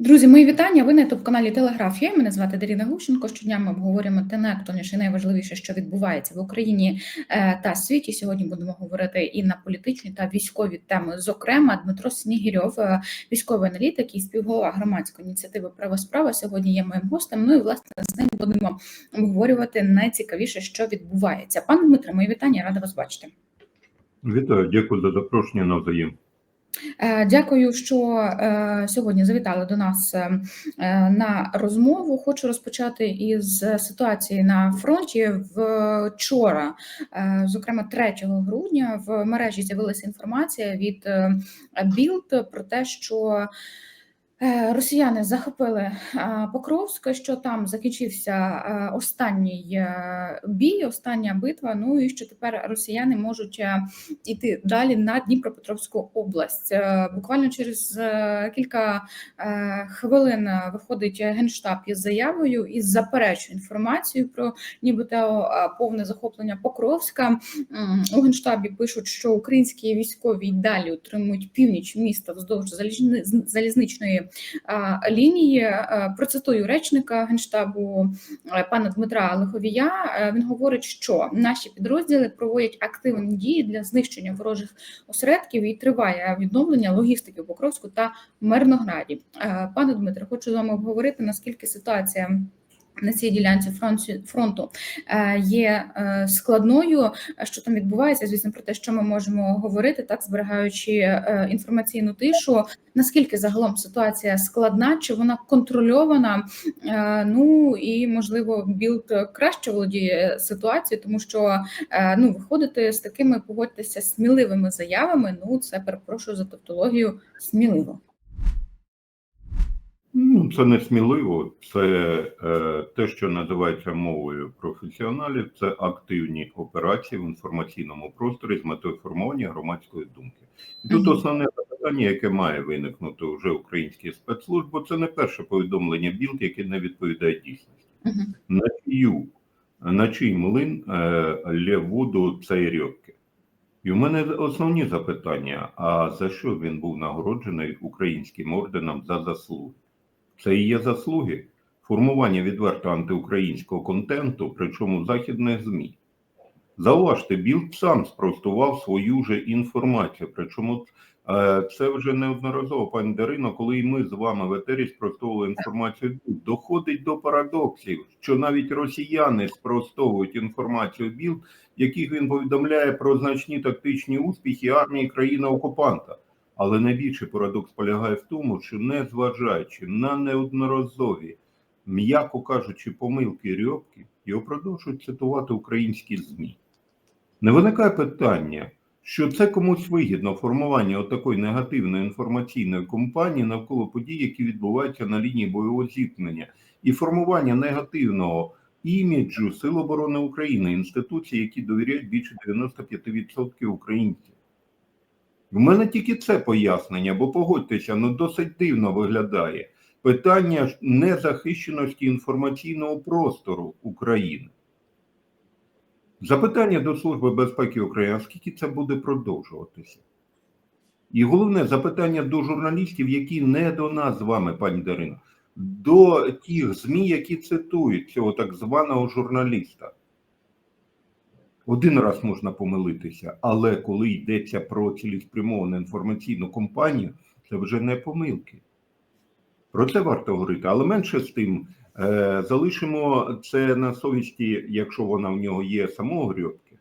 Друзі, мої вітання. Ви на youtube каналі Телеграф. Я мене звати Даріна Глущенко. Щодня ми обговорюємо те найактуальніше найважливіше, що відбувається в Україні е, та світі. Сьогодні будемо говорити і на політичні та військові теми. Зокрема, Дмитро Снігірьов, е, військовий аналітик і співголова громадської ініціативи Права справа сьогодні є моїм гостем. Ну і власне з ним будемо обговорювати найцікавіше, що відбувається. Пане Дмитре, мої вітання, рада вас бачити. Вітаю, дякую за запрошення навзаєм. Е, Дякую, що е, сьогодні завітали до нас е, е, на розмову. Хочу розпочати із ситуації на фронті. Вчора, е, зокрема 3 грудня, в мережі з'явилася інформація від е, Білд про те, що е, Росіяни захопили е, Покровськ, що там закінчився е, останній е, бій, остання битва. Ну і що тепер росіяни можуть е, іти далі на Дніпропетровську область. Е, Буквально через е, кілька е, хвилин е, виходить генштаб із заявою і заперечує інформацію про нібито е, повне захоплення Покровська. У генштабі пишуть, що українські військові й далі утримують північ міста вздовж залізни- залізничної е, лінії. Е, Процитую речника генштабу е, пана Дмитра Лиховія. Е, Він говорить, що наші підрозділи проводять активні дії для знищення ворожих осередків і триває відновлення логістики в Покровську та Мирнограді. Е, Пане Дмитре, хочу з вами обговорити наскільки ситуація. На цій ділянці фронту, е, є е, складною. Що там відбувається? Звісно, про те, що ми можемо говорити, так зберігаючи е, інформаційну тишу. Наскільки загалом ситуація складна, чи вона контрольована? Е, Ну і можливо, білд краще володіє ситуацією, тому що е, ну виходити з такими, погодьтеся, сміливими заявами. Ну це перепрошую за тавтологію, сміливо. Ну, це не сміливо, це е, те, що називається мовою професіоналів, це активні операції в інформаційному просторі з метою формування громадської думки. І тут основне запитання, яке має виникнути вже українські спецслужби, це не перше повідомлення білд, яке не відповідає дійсності. На чию, на чий млин е, лє воду цей рьобки? І в мене основні запитання: а за що він був нагороджений українським орденом за заслуги? Це і є заслуги формування відверто антиукраїнського контенту, причому західних ЗМІ. Зауважте, Білд сам спростував свою же інформацію. Причому е, це вже неодноразово, пані Дарино, коли і ми з вами в етері спростовували інформацію, доходить до парадоксів, що навіть росіяни спростовують інформацію Білд, яких він повідомляє про значні тактичні успіхи армії країни-окупанта. Але найбільший парадокс полягає в тому, що незважаючи на неодноразові, м'яко кажучи, помилки Рьобки, його продовжують цитувати українські ЗМІ. Не виникає питання, що це комусь вигідно формування отакої негативної інформаційної кампанії навколо подій, які відбуваються на лінії бойового зіткнення, і формування негативного іміджу Сил оборони України, інституцій, які довіряють більше 95% українців. В мене тільки це пояснення, бо погодьтеся, ну досить дивно виглядає питання незахищеності інформаційного простору України. Запитання до Служби безпеки України, скільки це буде продовжуватися? І головне запитання до журналістів, які не до нас з вами, пані Дарино, до тих ЗМІ, які цитують цього так званого журналіста. Один раз можна помилитися, але коли йдеться про цілеспрямовану інформаційну кампанію, це вже не помилки. Про це варто говорити, але менше з тим, е, залишимо це на совісті, якщо вона в нього є самого Грьобки.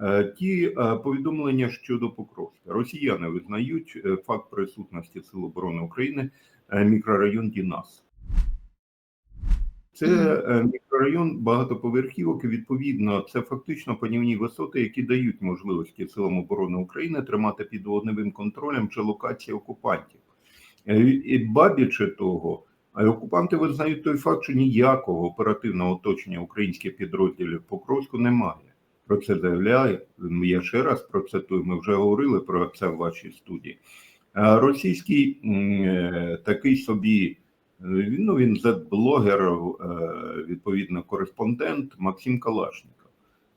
Е, ті е, повідомлення щодо Покровська. Росіяни визнають факт присутності Сил оборони України мікрорайон Дінас. Це е, мікрорайон багатоповерхівок. і Відповідно, це фактично панівні висоти, які дають можливості силам оборони України тримати під вогневим контролем чи локації окупантів. Е, І бабіче того, а окупанти визнають той факт, що ніякого оперативного оточення українських підрозділів Покровську немає. Про це заявляє. Я ще раз процитую. Ми вже говорили про це в вашій студії. Російський е, такий собі Е, ну, він Z-блогер, е, відповідно, кореспондент Максим Калашников.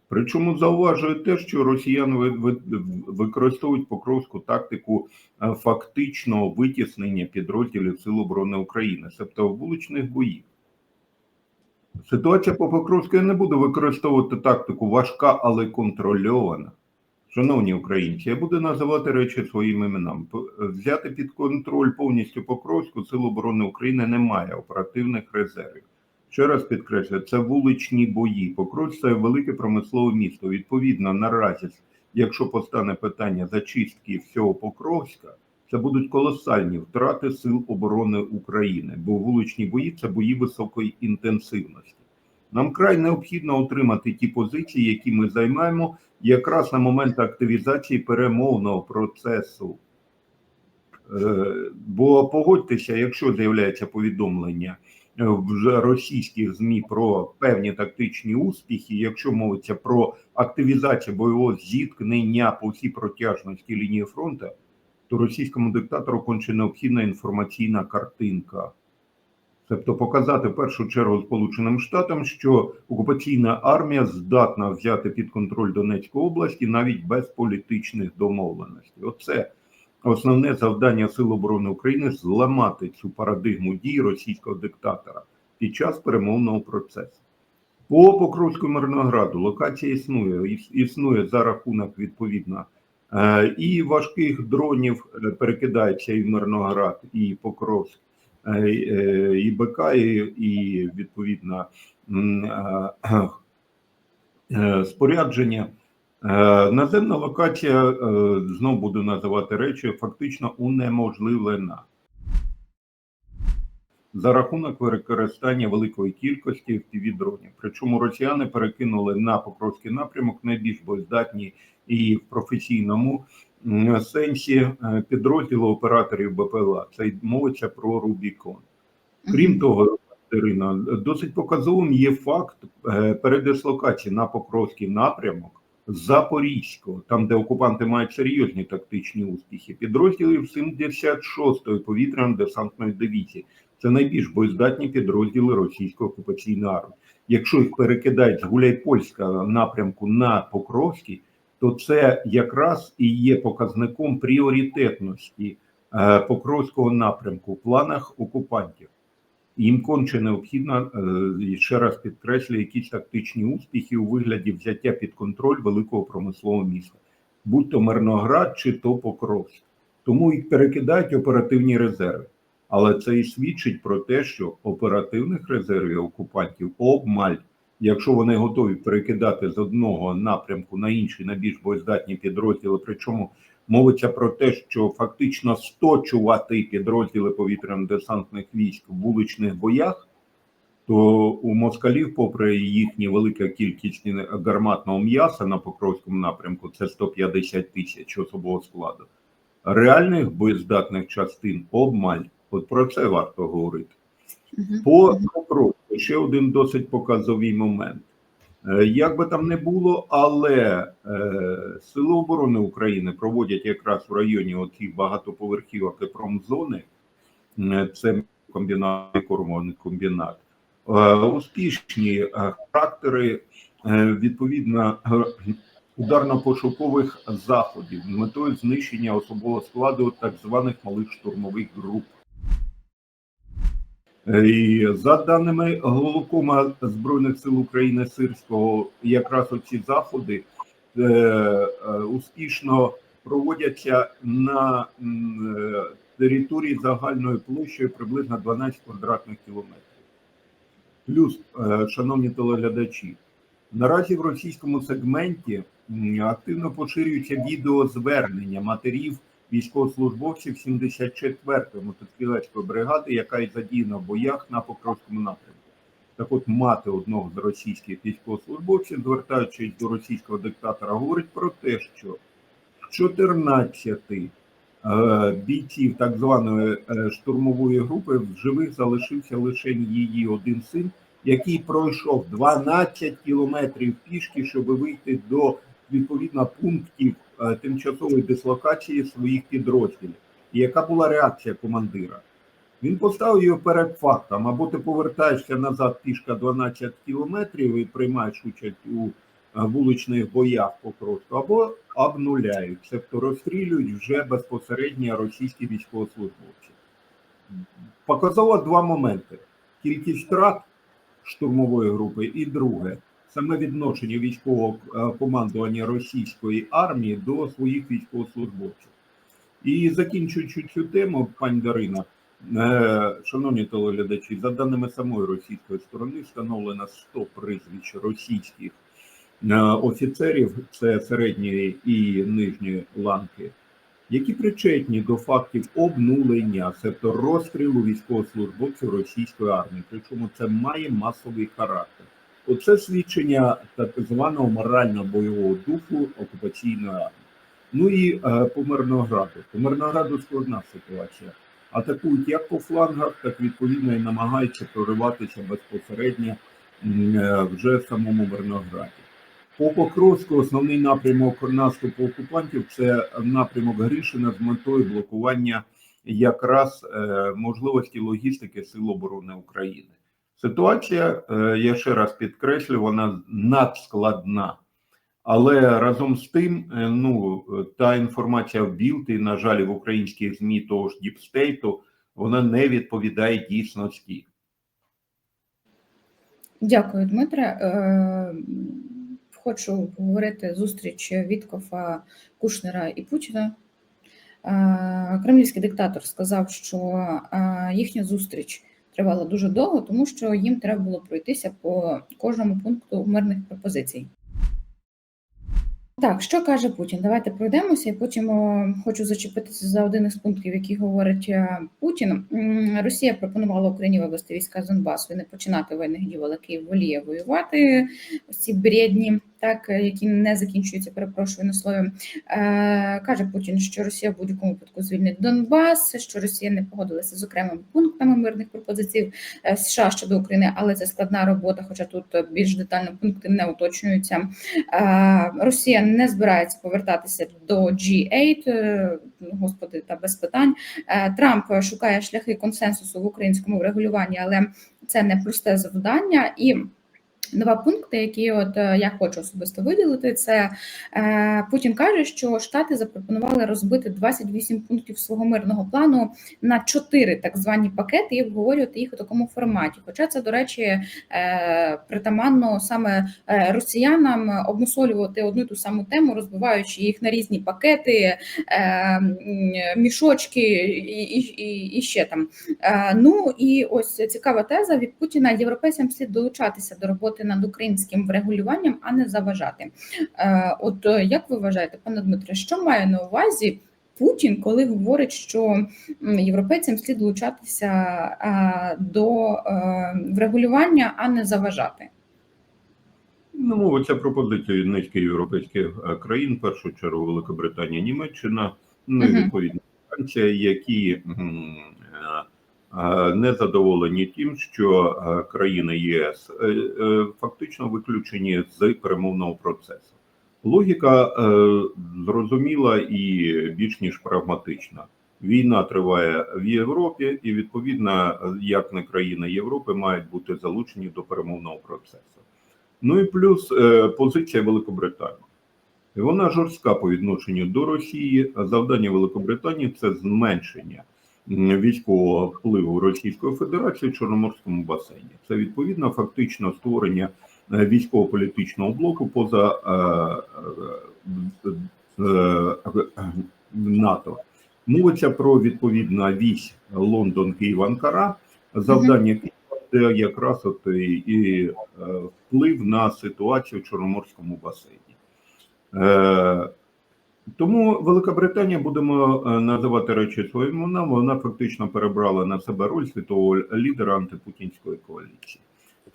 Причому зауважую те, що росіяни ви- ви- використовують покровську тактику е, фактичного витіснення підрозділів Сил оборони України, тобто вуличних боїв. Ситуація по Покровську я не буду використовувати тактику важка, але контрольована. Шановні українці, я буду називати речі своїм іменам. Взяти під контроль повністю Покровську Сил оборони України немає оперативних резервів. Ще раз підкреслю, це вуличні бої. Покровськ це велике промислове місто. Відповідно, наразі, якщо постане питання зачистки всього Покровська, це будуть колосальні втрати Сил оборони України, бо вуличні бої це бої високої інтенсивності. Нам край необхідно отримати ті позиції, які ми займаємо, якраз на момент активізації перемовного процесу. Е, Бо погодьтеся, якщо з'являється повідомлення е, в російських ЗМІ про певні тактичні успіхи, якщо мовиться про активізацію бойового зіткнення по всій протяжності лінії фронту, то російському диктатору конче необхідна інформаційна картинка. Тобто показати в першу чергу Сполученим Штатам, що окупаційна армія здатна взяти під контроль Донецьку область і навіть без політичних домовленостей. Оце основне завдання Сил оборони України зламати цю парадигму дій російського диктатора під час перемовного процесу. По Покровську Мирнограду локація існує, існує за рахунок відповідно е, і важких дронів е, перекидається і в Мирноград, і Покровськ, е, е, і і, м, е, спорядження. Е, Наземна локація, е, знов буду називати речі, фактично унеможливлена за рахунок використання великої кількості fpv дронів. Причому росіяни перекинули на Покровський напрямок найбільш боєздатні і в професійному сенсі е, підрозділи операторів БПЛА. Це мовиться про Рубікон. Крім того, Ірина, досить показовим є факт е, передислокації на Покровський напрямок Запорізького, там, де окупанти мають серйозні тактичні успіхи, підрозділів 76-ї повітряно-десантної дивізії. Це найбільш боєздатні підрозділи російської окупаційної армії. Якщо їх перекидають з Гуляйпольська напрямку на Покровський, то це якраз і є показником пріоритетності е, Покровського напрямку в планах окупантів. Їм конче необхідно, е, ще раз підкреслюю, якісь тактичні успіхи у вигляді взяття під контроль великого промислового міста, будь то Мирноград чи то Покровськ. Тому їх перекидають оперативні резерви. Але це і свідчить про те, що оперативних резервів окупантів обмаль. Якщо вони готові перекидати з одного напрямку на інший на більш боєздатні підрозділи, причому мовиться про те, що фактично сточувати підрозділи повітряно-десантних військ в вуличних боях, то у москалів, попри їхню велика кількість гарматного м'яса на Покровському напрямку, це 150 тисяч особового складу, реальних боєздатних частин обмаль. От про це варто говорити. Мгм. По Покровську ще один досить показовий момент. Е, Як би там не було, але е, Сили оборони України проводять якраз в районі оцих багатоповерхівок і промзони, е, це комбінат і кормовий комбінат, успішні характери відповідно ударно-пошукових заходів метою знищення особового складу так званих малих штурмових груп. І за даними головкома Збройних сил України Сирського, якраз оці заходи е, е, успішно проводяться на е, території загальною площею приблизно 12 квадратних кілометрів. Плюс, е, шановні телеглядачі, наразі в російському сегменті активно поширюються відеозвернення матерів військовослужбовців 74-ї мотострілецької бригади, яка і задіяна в боях на Покровському напрямку. Так от мати одного з російських військовослужбовців, звертаючись до російського диктатора, говорить про те, що 14 е, бійців так званої е, штурмової групи в живих залишився лише її один син, який пройшов 12 кілометрів пішки, щоб вийти до відповідно пунктів тимчасової дислокації своїх підрозділів. І яка була реакція командира? Він поставив його перед фактом: або ти повертаєшся назад пішка 12 кілометрів і приймаєш участь у вуличних боях Покровську, або обнуляють, тобто розстрілюють вже безпосередньо російські військовослужбовці. Показало два моменти: кількість втрат штурмової групи, і друге саме відношення військового е, командування російської армії до своїх військовослужбовців. І закінчуючи цю тему, пані Дарина, е, шановні телеглядачі, за даними самої російської сторони, встановлено 100 прізвищ російських е, офіцерів, це середньої і нижньої ланки, які причетні до фактів обнулення, тобто розстрілу військовослужбовців російської армії. Причому це має масовий характер. Оце свідчення так званого морально-бойового духу окупаційної армії. Ну і е, по Мирнограду. По Мирнограду складна ситуація. Атакують як по флангах, так відповідно і намагаються прориватися безпосередньо е, вже в самому Мирнограді. По Покровську основний напрямок наступу окупантів це напрямок Грішина з метою блокування якраз е, можливості логістики Сил оборони України. Ситуація, е, я ще раз підкреслю, вона надскладна. Але разом з тим, е, ну та інформація в Білд на жаль, в українських ЗМІ того ж Діпстейту, вона не відповідає дійсності. Дякую, Дмитре. Е, Хочу говорити зустріч Віткофа, Кушнера і Путіна. Кремлівський диктатор сказав, що їхня зустріч тривала дуже довго, тому що їм треба було пройтися по кожному пункту мирних пропозицій. Так, що каже Путін? Давайте пройдемося, і потім хочу зачепитися за один із пунктів, які говорить е, Путін. Росія пропонувала Україні вивести війська з Донбасу і не починати воєнних дій, але Київ воліє воювати. Ось ці бредні, так е, які не закінчуються, перепрошую на слові. Е, каже Путін, що Росія в будь-якому випадку звільнить Донбас, що Росія не погодилася з окремими пунктами мирних пропозицій е, США щодо України, але це складна робота, хоча тут більш детально пункти не уточнюються. Росія не збирається повертатися до G8, е, господи, та без питань. Трамп шукає шляхи консенсусу в українському врегулюванні, але це не просте завдання. І Два пункти, які от е, я хочу особисто виділити, це е, Путін каже, що Штати запропонували розбити 28 пунктів свого мирного плану на чотири так звані пакети і обговорювати їх у такому форматі. Хоча це, до речі, е, притаманно саме е, росіянам обмусолювати одну ту саму тему, розбиваючи їх на різні пакети, е, мішочки і, і, і ще там. Е, Ну і ось цікава теза від Путіна: європейцям слід долучатися до роботи над українським врегулюванням, а не заважати. Е, От е, як ви вважаєте, пане Дмитре, що має на увазі? Путін, коли говорить, що європейцям слід долучатися е, до врегулювання, а не заважати. Ну, мова ця пропозиція низки європейських країн, в першу чергу Великобританія, Німеччина, ну і відповідно Франція, які не задоволені тим, що е, країни ЄС е, е, фактично виключені з перемовного процесу. Логіка е, зрозуміла і більш ніж прагматична. Війна триває в Європі, і відповідно, як не країни Європи мають бути залучені до перемовного процесу. Ну і плюс е, позиція Великобританії. Вона жорстка по відношенню до Росії. Завдання Великобританії це зменшення військового впливу Російської Федерації в Чорноморському басейні. Це відповідно фактично створення е, військово-політичного блоку поза е, е, НАТО. Мовиться про відповідно вісь Лондон, Київ, Анкара. Завдання це якраз от і, і вплив на ситуацію в Чорноморському басейні. Е, тому Велика Британія, будемо е, називати речі своїм іменами, вона фактично перебрала на себе роль світового лідера антипутінської коаліції.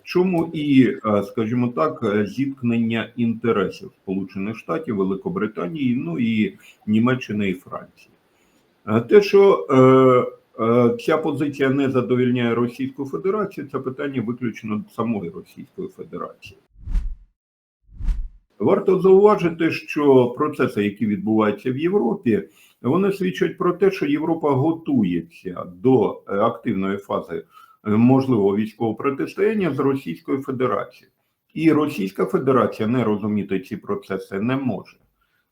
Чому і, е, скажімо так, е, зіткнення інтересів Сполучених Штатів, Великобританії, ну і Німеччини і Франції. Те, що ця позиція не задовільняє Російську Федерацію, це питання виключно самої Російської Федерації. Варто зауважити, що процеси, які відбуваються в Європі, вони свідчать про те, що Європа готується до е, активної фази е, можливого військового протистояння з Російською Федерацією. І Російська Федерація не розуміти ці процеси не може.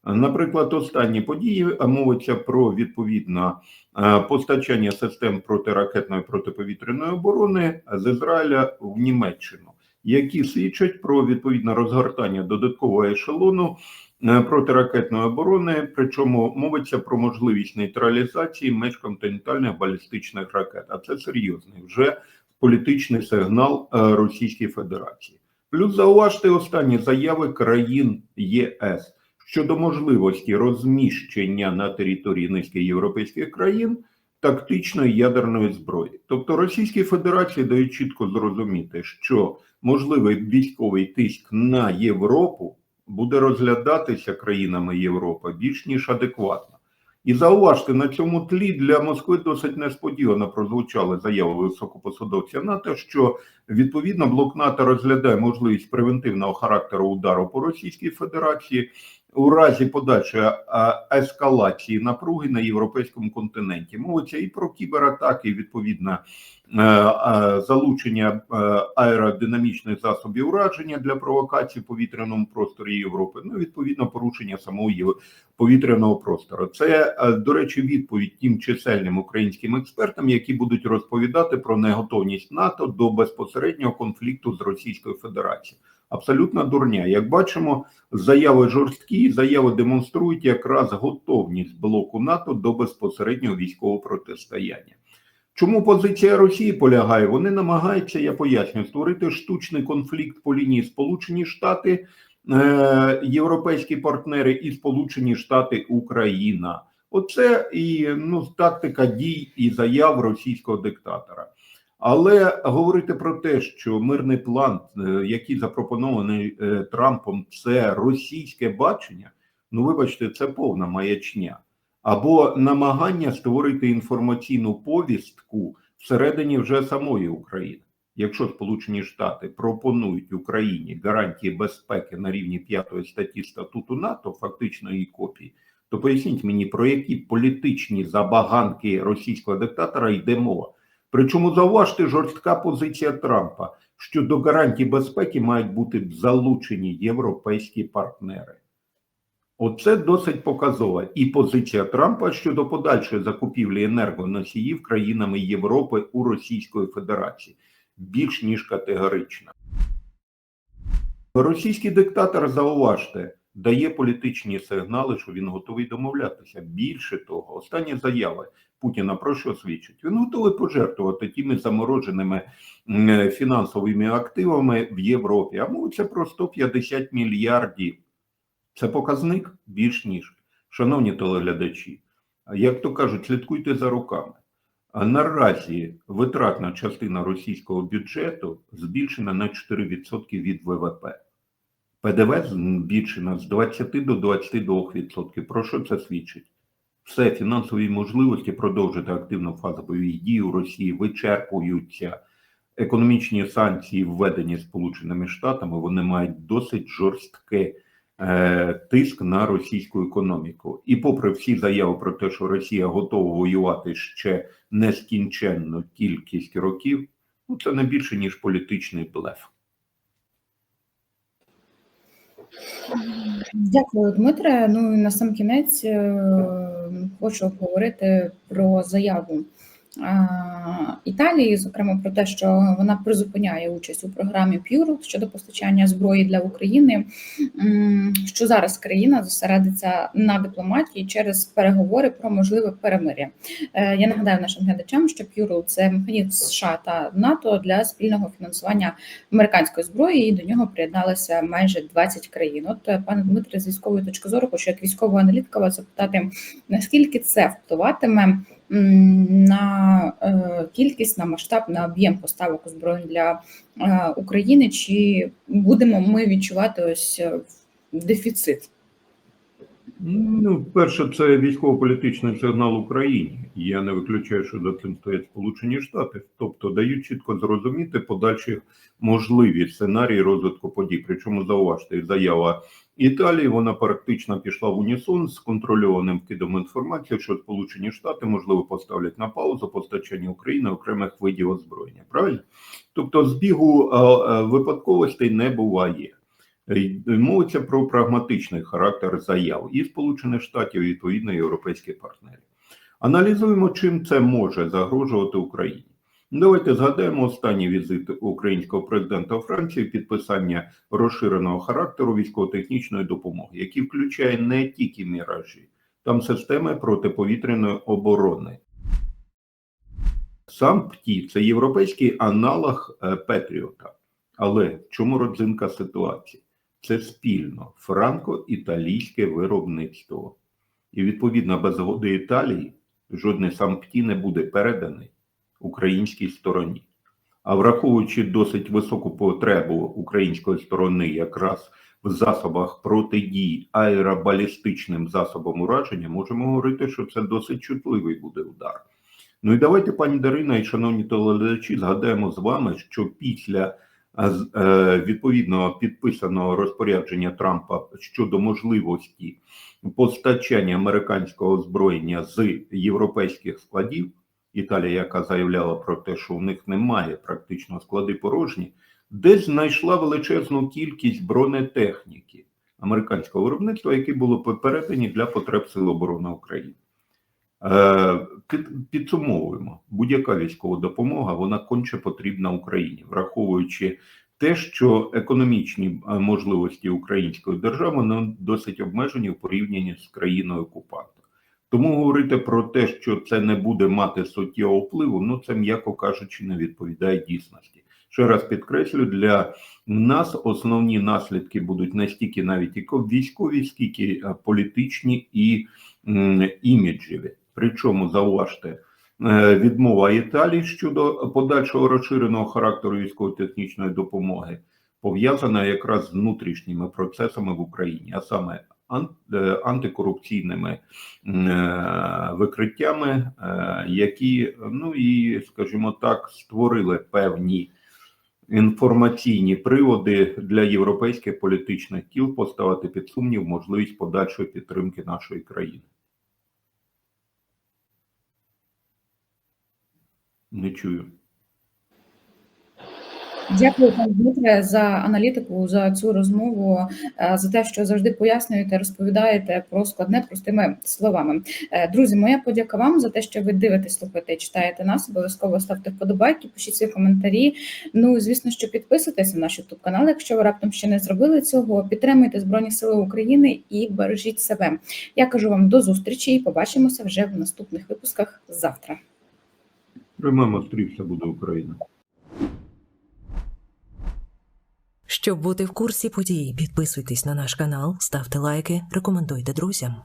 Наприклад, останні події мовиться про відповідно е, постачання систем протиракетної протиповітряної оборони з Ізраїля в Німеччину, які свідчать про відповідне розгортання додаткового ешелону е, протиракетної оборони. Причому мовиться про можливість нейтралізації межконтинентальних балістичних ракет. А це серйозний вже політичний сигнал е, Російській Федерації. Плюс зауважте останні заяви країн ЄС щодо можливості розміщення на території низки європейських країн тактичної ядерної зброї. Тобто Російській Федерації дають чітко зрозуміти, що можливий військовий тиск на Європу буде розглядатися країнами Європи більш ніж адекватно. І зауважте, на цьому тлі для Москви досить несподівано прозвучали заяви високопосадовця НАТО, що відповідно блок НАТО розглядає можливість превентивного характеру удару по Російській Федерації у разі подальшої ескалації напруги на європейському континенті. Мовиться і про кібератаки, і відповідно е, е, залучення е, аеродинамічних засобів ураження для провокацій в повітряному просторі Європи. Ну, відповідно, порушення самого повітряного простору. Це, е, до речі, відповідь тим чисельним українським експертам, які будуть розповідати про неготовність НАТО до безпосереднього конфлікту з Російською Федерацією. Абсолютна дурня. Як бачимо, заяви жорсткі, заяви демонструють якраз готовність блоку НАТО до безпосереднього військового протистояння. Чому позиція Росії полягає? Вони намагаються, я поясню, створити штучний конфлікт по лінії Сполучені Штати, е, європейські партнери і Сполучені Штати Україна. Оце і ну тактика дій і заяв російського диктатора. Але говорити про те, що мирний план, е, який запропонований е, Трампом, це російське бачення. Ну, вибачте, це повна маячня або намагання створити інформаційну повістку всередині вже самої України. Якщо Сполучені Штати пропонують Україні гарантії безпеки на рівні 5 статті статуту НАТО, фактично її копії, то поясніть мені, про які політичні забаганки російського диктатора йде мова. Причому зауважте жорстка позиція Трампа, що до гарантій безпеки мають бути залучені європейські партнери. Оце досить показова і позиція Трампа щодо подальшої закупівлі енергоносіїв країнами Європи у Російської Федерації більш ніж категорична. Російський диктатор, зауважте, дає політичні сигнали, що він готовий домовлятися. Більше того, останні заяви Путіна про що свідчить? Він готовий пожертвувати тими замороженими фінансовими активами в Європі. А мовиться про 150 мільярдів. Це показник більш ніж. Шановні телеглядачі, як то кажуть, слідкуйте за руками. А наразі витратна частина російського бюджету збільшена на 4% від ВВП. ПДВ збільшена з 20 до 22%. Про що це свідчить? Все фінансові можливості продовжити активну фазу бойових дій у Росії вичерпуються. Економічні санкції, введені Сполученими Штатами, вони мають досить жорсткий е, тиск на російську економіку. І, попри всі заяви про те, що Росія готова воювати ще нескінченну кількість років, ну це не більше ніж політичний блеф. Дякую, Дмитре. Ну на сам кінець е, хочу обговорити про заяву е, Італії, зокрема про те, що вона призупиняє участь у програмі Пюру щодо постачання зброї для України. Що зараз країна зосередиться на дипломатії через переговори про можливе перемир'я. Е, Я нагадаю нашим глядачам, що Пюру це механізм США та НАТО для спільного фінансування американської зброї, і до нього приєдналося майже 20 країн. От е, пане Дмитре, з військової точки зору, хочу як військова аналітика вас запитати, наскільки це впливатиме на е, кількість, на масштаб, на об'єм поставок озброєнь для е, України, чи будемо ми відчувати ось е, дефіцит? Ну, перше, це військово-політичний сигнал Україні. Я не виключаю, що за цим стоять Сполучені Штати, тобто дають чітко зрозуміти подальші можливі сценарії розвитку подій. Причому зауважте, заява Італії вона практично пішла в унісон з контрольованим вкидом інформації, що Сполучені Штати можливо поставлять на паузу постачання України окремих видів озброєння. Правильно? Тобто збігу е, е, випадковостей не буває. Мовиться про прагматичний характер заяв і Сполучених Штатів, і відповідно європейських партнерів. Аналізуємо, чим це може загрожувати Україні. Давайте згадаємо останній візит українського президента Франції, підписання розширеного характеру військово-технічної допомоги, який включає не тільки міражі, там системи протиповітряної оборони. Сам ПТІ це європейський аналог е, Петріота. Але в чому родзинка ситуації? Це спільно франко-італійське виробництво. І відповідно без згоди Італії жодний сам ПТІ не буде переданий українській стороні. А враховуючи досить високу потребу української сторони якраз в засобах протидії аеробалістичним засобам ураження, можемо говорити, що це досить чутливий буде удар. Ну і давайте, пані Дарина і шановні телеглядачі, згадаємо з вами, що після відповідно підписаного розпорядження Трампа щодо можливості постачання американського озброєння з європейських складів, Італія, яка заявляла про те, що у них немає практично склади порожні, десь знайшла величезну кількість бронетехніки американського виробництва, які були передані для потреб Сил оборони України. Е, Підсумовуємо, будь-яка військова допомога вона конче потрібна Україні, враховуючи те, що економічні е, можливості української держави ну, досить обмежені в порівнянні з країною окупантом. Тому говорити про те, що це не буде мати суттєвого впливу, ну це м'яко кажучи, не відповідає дійсності. Ще раз підкреслю, для нас основні наслідки будуть не стільки навіть і військові, скільки е, політичні і іміджеві. Причому зауважте, е, відмова Італії щодо подальшого розширеного характеру військово-технічної допомоги пов'язана якраз з внутрішніми процесами в Україні, а саме е, антикорупційними е, викриттями, які, ну і скажімо так, створили певні інформаційні приводи для європейських політичних кіл поставити під сумнів можливість подальшої підтримки нашої країни. Не чую. Дякую, пане Дмитре, за аналітику, за цю розмову, е, за те, що завжди пояснюєте, розповідаєте про складне простими словами. Е, Друзі, моя подяка вам за те, що ви дивитесь, слухаєте і читаєте нас. Обов'язково ставте вподобайки, пишіть свої коментарі. Ну, звісно, що підписуйтесь на наш youtube канал, якщо ви раптом ще не зробили цього. Підтримуйте Збройні Сили України і бережіть себе. Я кажу вам до зустрічі і побачимося вже в наступних випусках завтра. Приймемо стрій, буде Україна. Щоб бути в курсі подій, підписуйтесь на наш канал, ставте лайки, рекомендуйте друзям.